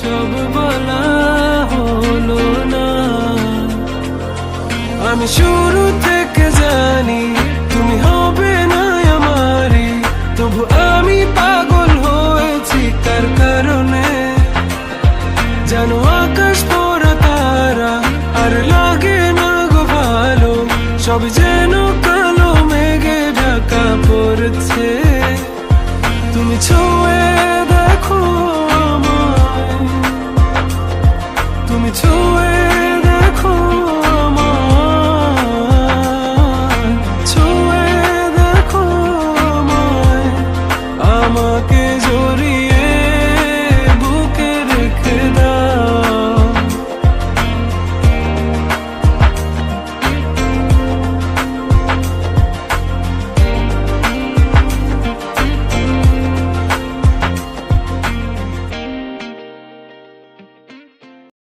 সব বলা হলো না। আমি শুরু থেকে জানি তুমি হবে না আমারি, তবু আমি পাগল হয়েছি তার কারণে। জানো আকাশ পড়া তারা আর লাগে না গো ভালো, সব যেন কালো মেঘে ঢাকা পড়ছে। তুমি ছোঁয়ে away